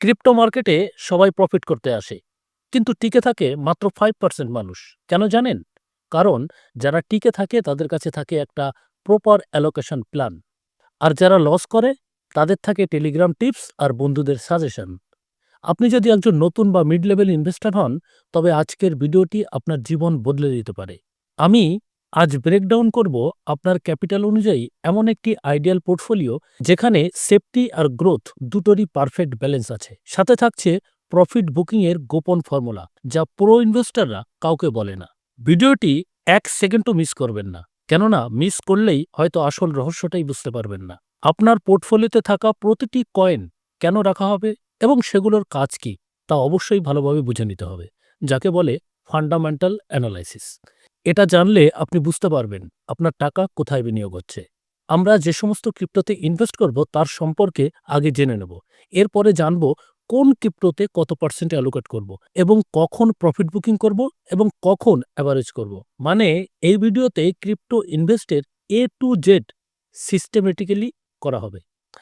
Crypto মার্কেটে সবাই profit করতে আসে। কিন্তু টিকে থাকে মাত্র ফাইভ পার্সেন্ট মানুষ। কেন জানেন? কারণ যারা টিকে থাকে, তাদের কাছে থাকে একটা প্রপার অ্যালোকেশন প্ল্যান আর যারা লস করে, তাদের থাকে টেলিগ্রাম টিপস আর বন্ধুদের সাজেশন আপনি যদি একজন নতুন বা মিড লেভেল ইনভেস্টার হন, তবে আজকের ভিডিওটি আপনার জীবন বদলে দিতে পারে। আমি আজ ব্রেকডাউন করব আপনার ক্যাপিটাল অনুযায়ী এমন একটি আইডিয়াল পোর্টফোলিও যেখানে সেফটি আর গ্রোথ দুটোরই পারফেক্ট ব্যালেন্স আছে। সাথে থাকছে প্রফিট বুকিংয়ের গোপন ফর্মুলা যা প্রো ইনভেস্টররা কাউকে বলে না। ভিডিওটি এক সেকেন্ডও মিস করবেন না, কেননা মিস করলেই হয়তো আসল রহস্যটাই বুঝতে পারবেন না। আপনার পোর্টফোলিওতে থাকা প্রতিটি কয়েন কেন রাখা হবে এবং সেগুলোর কাজ কি, তা অবশ্যই ভালোভাবে বুঝে নিতে হবে, যাকে বলে ফান্ডামেন্টাল অ্যানালাইসিস এটা জানলে আপনি বুঝতে পারবেন আপনার টাকা কোথায় বিনিয়োগ হচ্ছে। আমরা যে সমস্ত ক্রিপ্টোতে ইনভেস্ট করব তার সম্পর্কে আগে জেনে নেব। এরপরে জানব কোন ক্রিপ্টোতে কত পার্সেন্ট অ্যালোকেট করব এবং কখন প্রফিট বুকিং করব এবং কখন অ্যাভারেজ করব। মানে এই ভিডিওতে ক্রিপ্টো ইনভেস্টের এ টু জেড সিস্টেমেটিক্যালি করা হবে,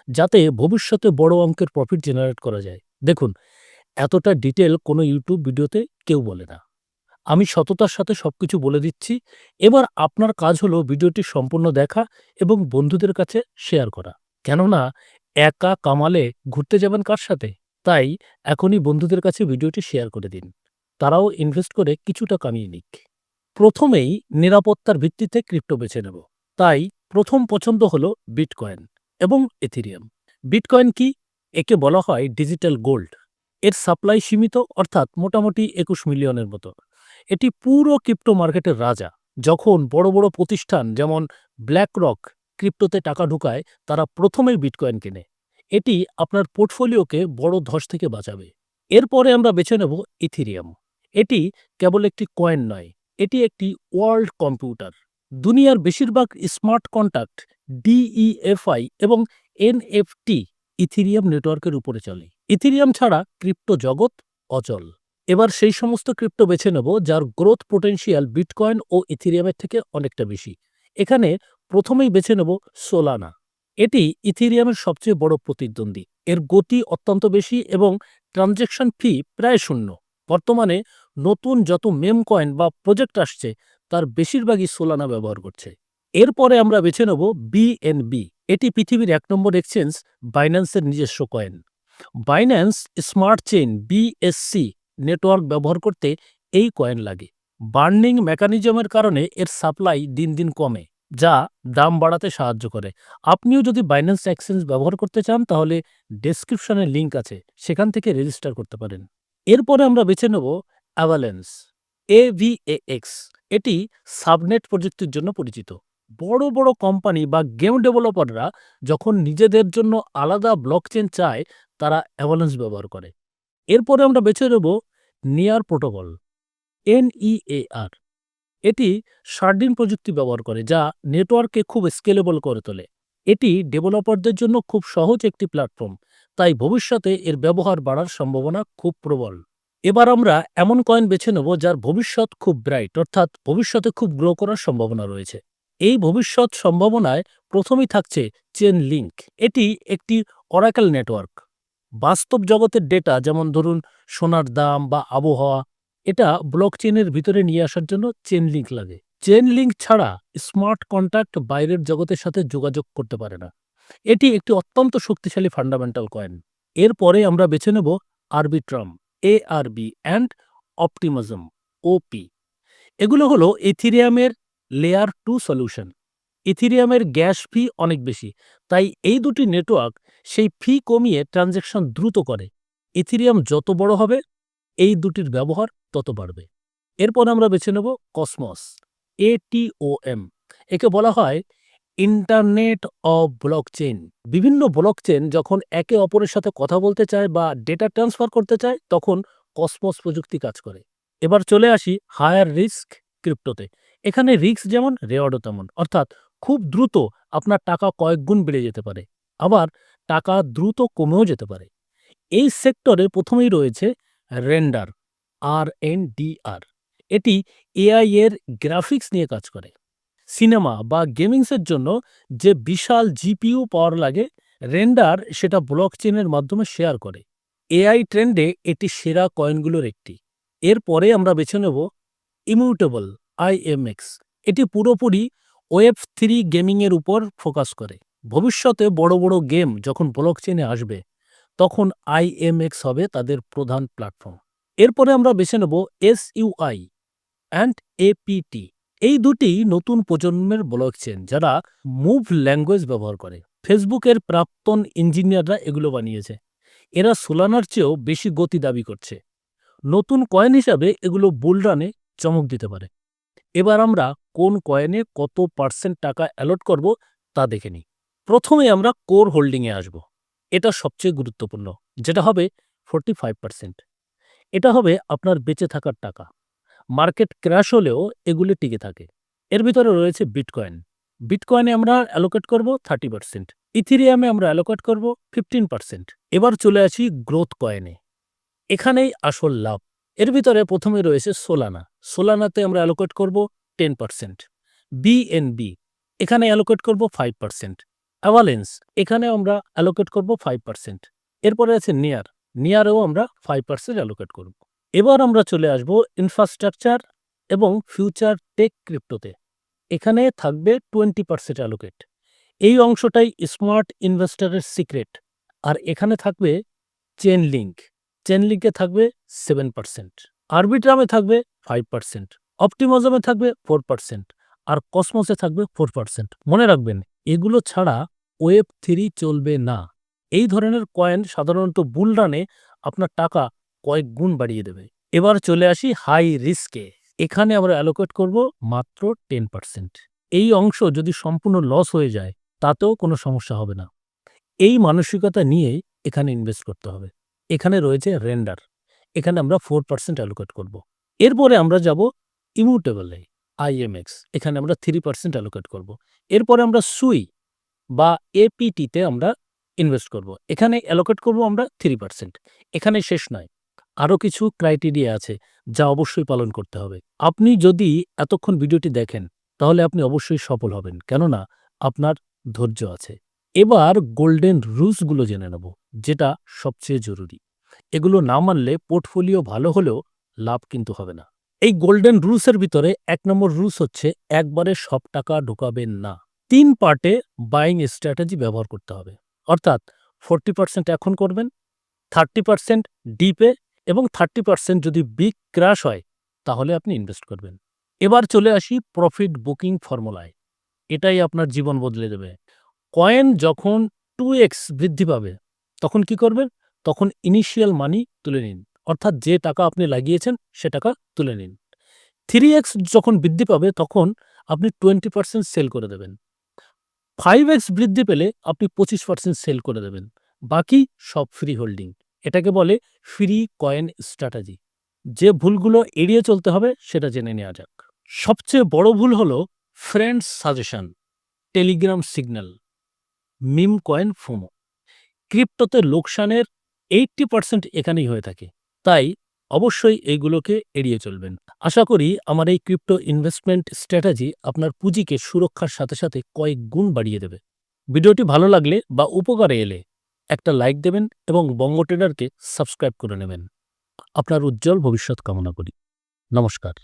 যাতে ভবিষ্যতে বড় অঙ্কের প্রফিট জেনারেট করা যায়। দেখুন, এতটা ডিটেল কোনো ইউটিউব ভিডিওতে কেউ বলে না। আমি সততার সাথে সবকিছু বলে দিচ্ছি। এবার আপনার কাজ হলো ভিডিওটি সম্পূর্ণ দেখা এবং বন্ধুদের কাছে শেয়ার করা। কেননা, একা কামালে ঘুরতে যাবেন কার সাথে? তাই এখনই বন্ধুদের কাছে ভিডিওটি শেয়ার করে দিন। তারাও ইনভেস্ট করে কিছুটা কামিয়ে নিক। প্রথমেই নিরাপত্তার ভিত্তিতে ক্রিপ্টো বেছে নেব। তাই প্রথম পছন্দ হলো বিটকয়েন এবং এথিরিয়াম বিটকয়েন কি? একে বলা হয় ডিজিটাল গোল্ড এর সাপ্লাই সীমিত, অর্থাৎ মোটামুটি একুশ মিলিয়নের মতো। এটি পুরো ক্রিপ্টো মার্কেটের রাজা। যখন বড় বড় প্রতিষ্ঠান যেমন ব্ল্যাক রক ক্রিপ্টোতে টাকা ঢুকায়, তারা প্রথমেই বিটকয়েন কেনে। এটি আপনার পোর্টফোলিওকে বড় ধস থেকে বাঁচাবে। এরপরে আমরা বেছে নেব ইথিরিয়াম এটি কেবল একটি কয়েন নয়, এটি একটি ওয়ার্ল্ড কম্পিউটার দুনিয়ার বেশিরভাগ স্মার্ট কন্ট্যাক্ট ডিইএফআই এবং এনএফটি ইথিরিয়াম নেটওয়ার্কের উপরে চলে। ইথিরিয়াম ছাড়া ক্রিপ্টো জগৎ অচল। এবার সেই সমস্ত ক্রিপ্টো বেছে নেব, যার গ্রোথ পোটেনশিয়াল বিটকয়েন ও ইথিরিয়ামের থেকে অনেকটা বেশি। এখানে প্রথমেই বেছে নেব সোলানা এটি ইথিরিয়ামের সবচেয়ে বড় প্রতিদ্বন্দ্বী। এর গতি অত্যন্ত বেশি এবং ট্রানজ্যাকশন ফি প্রায় শূন্য। বর্তমানে নতুন যত মেম কয়েন বা প্রজেক্ট আসছে, তার বেশিরভাগই সোলানা ব্যবহার করছে। এরপরে আমরা বেছে নেব বিএনবি এটি পৃথিবীর এক নম্বর এক্সচেঞ্জ বাইন্যান্সের নিজস্ব coin Binance smart chain BSC network ব্যবহার করতে এই কয়েন লাগে। বার্নিং মেকানিজমের কারণে এর সাপ্লাই দিন দিন কমে, যা দাম বাড়াতে সাহায্য করে। আপনিও যদি বাইন্যান্স এক্সচেঞ্জ ব্যবহার করতে চান, তাহলে ডেসক্রিপশনে লিঙ্ক আছে, সেখান থেকে রেজিস্টার করতে পারেন। এরপরে আমরা বেছে নেব অ্যাভালেন্স এভিএএক্স এটি সাবনেট প্রযুক্তির জন্য পরিচিত। বড় বড় কোম্পানি বা গেম ডেভেলপাররা যখন নিজেদের জন্য আলাদা ব্লকচেন চায়, তারা অ্যাভালেন্স ব্যবহার করে। এরপরে আমরা বেছে নেব নিয়ার প্রোটোকল এনইএআর এটি শার্ডিন প্রযুক্তি ব্যবহার করে, যা নেটওয়ার্ককে খুব স্কেলেবল করে তোলে। এটি ডেভেলপারদের জন্য খুব সহজ একটি প্ল্যাটফর্ম তাই ভবিষ্যতে এর ব্যবহার বাড়ার সম্ভাবনা খুব প্রবল। এবার আমরা এমন কয়েন বেছে নেব, যার ভবিষ্যৎ খুব ব্রাইট অর্থাৎ ভবিষ্যতে খুব গ্রো করার সম্ভাবনা রয়েছে। এই ভবিষ্যৎ সম্ভাবনায় প্রথমেই থাকছে চেন লিঙ্ক এটি একটি অরাকেল নেটওয়ার্ক বাস্তব জগতের ডেটা যেমন ধরুন সোনার দাম বা আবহাওয়া, এটা ব্লক চেনের ভিতরে নিয়ে আসার জন্য চেন লিঙ্ক লাগে। চেন লিঙ্ক ছাড়া স্মার্ট কন্ট্যাক্ট বাইরের জগতের সাথে যোগাযোগ করতে পারে না। এটি একটি অত্যন্ত শক্তিশালী ফান্ডামেন্টাল কয়েন এরপরে আমরা বেছে নেব আরবিট্রাম এ আরবি অ্যান্ড অপটিমিজম ওপি এগুলো হলো ইথিরিয়ামের লেয়ার টু সলিউশন ইথিরিয়ামের গ্যাস ফি অনেক বেশি, তাই এই দুটি নেটওয়ার্ক সেই ফি কমিয়ে ট্রানজ্যাকশন দ্রুত করে। ইথিরিয়াম যত বড় হবে, এই দুটির ব্যবহার তত বাড়বে। এরপর আমরা বেছে নেব কসমস এটিওএম একে বলা হয় ইন্টারনেট অফ ব্লকচেন বিভিন্ন ব্লক ব্লকচেন যখন একে অপরের সাথে কথা বলতে চায় বা ডেটা ট্রান্সফার করতে চায়, তখন কসমস প্রযুক্তি কাজ করে। এবার চলে আসি হায়ার রিস্ক ক্রিপ্টোতে এখানে রিস্ক যেমন রেওয়ার্ডও তেমন। অর্থাৎ খুব দ্রুত আপনার টাকা কয়েক গুণ বেড়ে যেতে পারে। আবার টাকা দ্রুত কমেও যেতে পারে। এই সেক্টরে প্রথমেই রয়েছে Render, R N D R. এটি এআই এর গ্রাফিক্স নিয়ে কাজ করে। সিনেমা বা গেমিংসের জন্য যে বিশাল জিপিইউ পাওয়ার লাগে, রেন্ডার সেটা ব্লকচেনের মাধ্যমে শেয়ার করে। এআই ট্রেন্ডে এটি সেরা কয়েনগুলোর একটি। এরপরে আমরা বেছে নেব ইমিউটেবল আইএমএক্স এটি পুরোপুরি ওয়েব থ্রি গেমিংয়ের উপর ফোকাস করে। ভবিষ্যতে বড় বড় গেম যখন ব্লক চেনে আসবে, তখন আইএমএক্স হবে তাদের প্রধান প্ল্যাটফর্ম এরপরে আমরা বেছে নেব এস ইউআই অ্যান্ড এপিটি এই দুটি নতুন প্রজন্মের ব্লক চেন যারা মুভ ল্যাঙ্গুয়েজ ব্যবহার করে। ফেসবুকের প্রাক্তন ইঞ্জিনিয়াররা এগুলো বানিয়েছে। এরা সোলানার চেয়েও বেশি গতি দাবি করছে। নতুন কয়েন হিসাবে এগুলো বুলরানে চমক দিতে পারে। এবার আমরা কোন কয়েনে কত পার্সেন্ট টাকা অ্যালট করব তা দেখে নিই। প্রথমে আমরা কোর হোল্ডিংয়ে আসব। এটা সবচেয়ে গুরুত্বপূর্ণ, যেটা হবে ফোরটি ফাইভ পার্সেন্ট এটা হবে আপনার বেঁচে থাকার টাকা। মার্কেট ক্র্যাশ হলেও এগুলি টিকে থাকে। এর ভিতরে রয়েছে বিটকয়েন বিটকয়েনে আমরা অ্যালোকেট করব থার্টি পার্সেন্ট ইথিরিয়ামে আমরা অ্যালোকেট করব ফিফটিন পার্সেন্ট এবার চলে আসি গ্রোথ কয়েনে এখানেই আসল লাভ। এর ভিতরে প্রথমে রয়েছে সোলানা সোলানাতে আমরা অ্যালোকেট করব টেন পার্সেন্ট বিএনবি এখানে অ্যালোকেট করব ফাইভ পার্সেন্ট অ্যাভালেন্স, এখানে আমরা অ্যালোকেট করব ফাইভ পার্সেন্ট এরপরে আছে নিয়ার নিয়ারেও আমরা ফাইভ পার্সেন্ট অ্যালোকেট করব। এবার আমরা চলে আসব ইনফ্রাস্ট্রাকচার এবং ফিউচার টেক ক্রিপ্টোতে এখানে থাকবে টোয়েন্টি পার্সেন্ট অ্যালোকেট এই অংশটাই স্মার্ট ইনভেস্টরের সিক্রেট আর এখানে থাকবে চেন লিঙ্ক চেন লিঙ্কে থাকবে সেভেন পার্সেন্ট আরবিট্রামে থাকবে ফাইভ পার্সেন্ট অপটিমজমে থাকবে ফোর পার্সেন্ট আর কসমোসে থাকবে ফোর পার্সেন্ট মনে রাখবেন এগুলো ছাড়া ওয়েব থ্রি চলবে না। এই ধরনের কয়েন সাধারণত বুলরানে আপনার টাকা কয়েক গুণ বাড়িয়ে দেবে। এবার চলে আসি হাই রিস্কে। এখানে আমরা অ্যালোকেট করব মাত্র টেন পার্সেন্ট। এই অংশ যদি সম্পূর্ণ লস হয়ে যায়, তাতেও কোনো সমস্যা হবে না। এই মানসিকতা নিয়েই এখানে ইনভেস্ট করতে হবে। এখানে রয়েছে রেন্ডার এখানে আমরা ফোর পার্সেন্ট অ্যালোকেট করব। এরপরে আমরা যাব ইমিউটেবলে আইএমএক্স এখানে আমরা থ্রি পার্সেন্ট অ্যালোকেট করব। এরপরে আমরা সুই বা এপিটিতে আমরা ইনভেস্ট করব। এখানে অ্যালোকেট করব আমরা থ্রি পার্সেন্ট এখানে শেষ নয়। আরও কিছু ক্রাইটেরিয়া আছে যা অবশ্যই পালন করতে হবে। আপনি যদি এতক্ষণ ভিডিওটি দেখেন, তাহলে আপনি অবশ্যই সফল হবেন। কেননা, আপনার ধৈর্য আছে। এবার গোল্ডেন রুলসগুলো জেনে নেব, যেটা সবচেয়ে জরুরি। এগুলো না মানলে পোর্টফোলিও ভালো হলেও লাভ কিন্তু হবে না। এই গোল্ডেন রুলসের ভিতরে এক নম্বর রুলস হচ্ছে একবারে সব টাকা ঢোকাবেন না। তিন পার্টে বাইং স্ট্র্যাটেজি ব্যবহার করতে হবে। অর্থাৎ ফোরটি পার্সেন্ট এখন করবেন থার্টি পার্সেন্ট ডিপে এবং থার্টি পার্সেন্ট যদি বিগ ক্র্যাশ হয়, তাহলে আপনি ইনভেস্ট করবেন। এবার চলে আসি প্রফিট বুকিং ফর্মুলায় এটাই আপনার জীবন বদলে দেবে। কয়েন যখন টু এক্স বৃদ্ধি পাবে, তখন কি করবেন? তখন ইনিশিয়াল মানি তুলে নিন। অর্থাৎ যে টাকা আপনি লাগিয়েছেন, সে টাকা তুলে নিন। থ্রি এক্স যখন বৃদ্ধি পাবে, তখন আপনি টোয়েন্টি পার্সেন্ট সেল করে দেবেন। ফাইভ এক্স বৃদ্ধি পেলে আপনি পঁচিশ পার্সেন্ট সেল করে দেবেন। বাকি সব ফ্রি হোল্ডিং এটাকে বলে ফ্রি কয়েন স্ট্র্যাটাজি যে ভুলগুলো এড়িয়ে চলতে হবে, সেটা জেনে নেওয়া যাক। সবচেয়ে বড় ভুল হলো friends suggestion Telegram signal meme coin FOMO ক্রিপ্টোতে লোকসানের এইটটি পার্সেন্ট এখানেই হয়ে থাকে। তাই অবশ্যই এইগুলোকে এড়িয়ে চলবেন। আশা করি আমার এই ক্রিপ্টো ইনভেস্টমেন্ট স্ট্র্যাটাজি আপনার পুঁজিকে সুরক্ষার সাথে সাথে কয়েক গুণ বাড়িয়ে দেবে। ভিডিওটি ভালো লাগলে বা উপকারে এলে একটা লাইক দেবেন এবং বঙ্গ ট্রেডারকে সাবস্ক্রাইব করে নেবেন। আপনার উজ্জ্বল ভবিষ্যৎ কামনা করি। নমস্কার।